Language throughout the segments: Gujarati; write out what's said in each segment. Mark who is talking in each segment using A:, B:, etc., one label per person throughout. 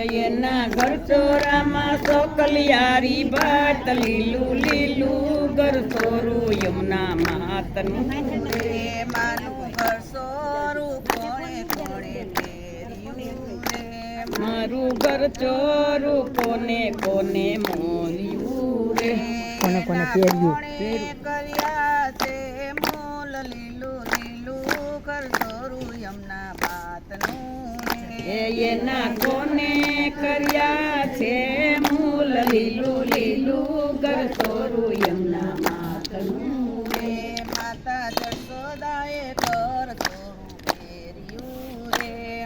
A: એના ઘર
B: ચોરામાં સોકલિયારી ભાત લીલું લીલું ઘર સોરું યમુના માતનું રે
A: માનું ઘર સોરું, કોણે કોણે
B: મારું ઘર ચોરું કોને કોને મોર્યું રે?
A: કોને કોને પહેર્યું? કર્યા છે મોલ લીલું લીલું ઘર સોરું યમના ભાતનું
B: એ એના કોને કર્યા છે મૂલ લીલું લીલું ઘર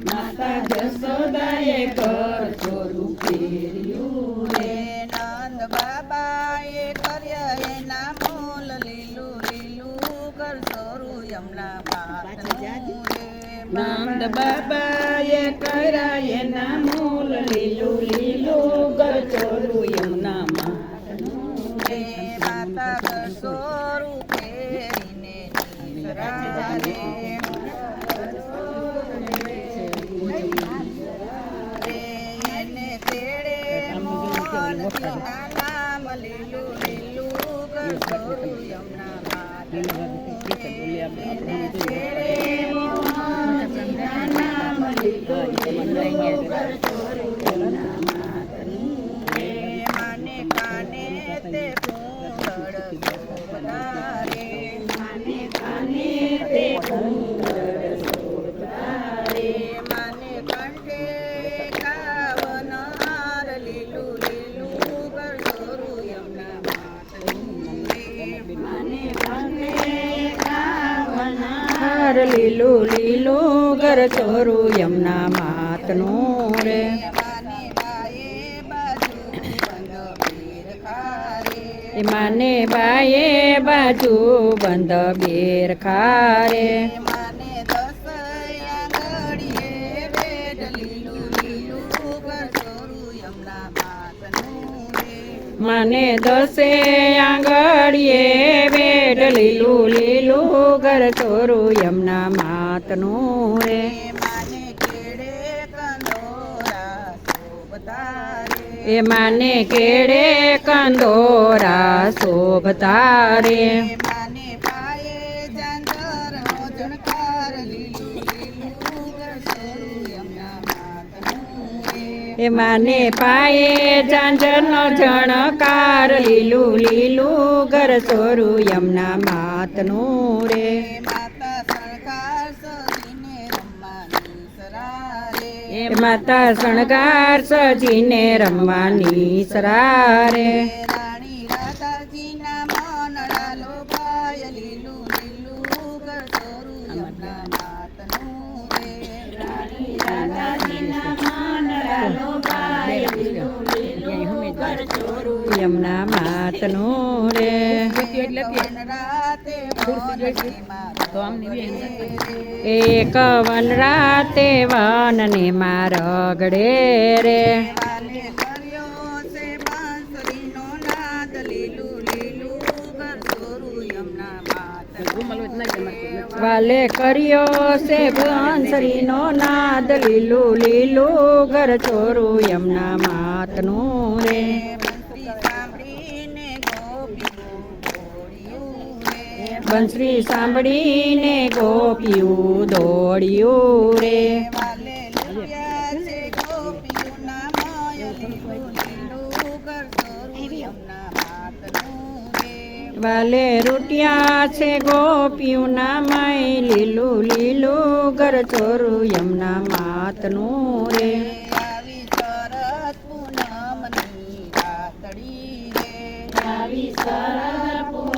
A: માતા
B: જસોદાએ ઘર ચોરું ફેર્યું રે
A: નંદ બાબાએ કર્યા એના મોલ લીલું લીલું ઘર ચોરું યમના ભાતનું રે
B: નંદ બાબાએ કર્યા એના મોલ લીલું લીલું
A: મોલ લીલું લીલો ઘર યમના માતનું રે. માને બાએ બાજુ બંધ
B: બેર ખારે.
A: માને દસે ઘડીએ લીલું ઘર
B: ચોરું યમના માતનું રે.
A: માને કેડે કંદોરા શોભતા રે
B: એ માને કેડે કંદોરા શોભતા રે
A: ને પાયે જાંજરનો જણકાર લીલું લીલું ઘર
B: ચોરું યમુના માતનું રે.
A: માતા
B: શણગાર સજીને રમવાની સરારે.
A: રાણી રાધાજીના મન લીલું યમુના માતનો રે
B: એક વન રાતે વનને માં રગડે રે.
A: વાલે કર્યો છે બંસરીનો નાદ, લીલું લીલું ઘર
B: ચોરું યમુના માતનું રે.
A: બંસરી સાંભળીને ગોપિયું દોડ્યું રે. વાલે લૂટ્યા છે ગોપીઓના માય લીલું લીલું ઘર સોરું યમના માતનું રે.
B: આવી રૂટિયા છે ગોપીઓના માય લીલું લીલું ઘર ચોરું યમુના માતનું રે. આવી શરદ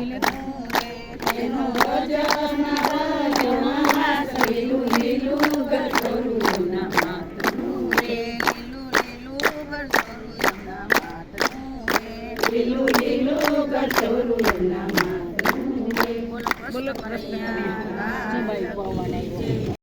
A: 你
B: 嘞？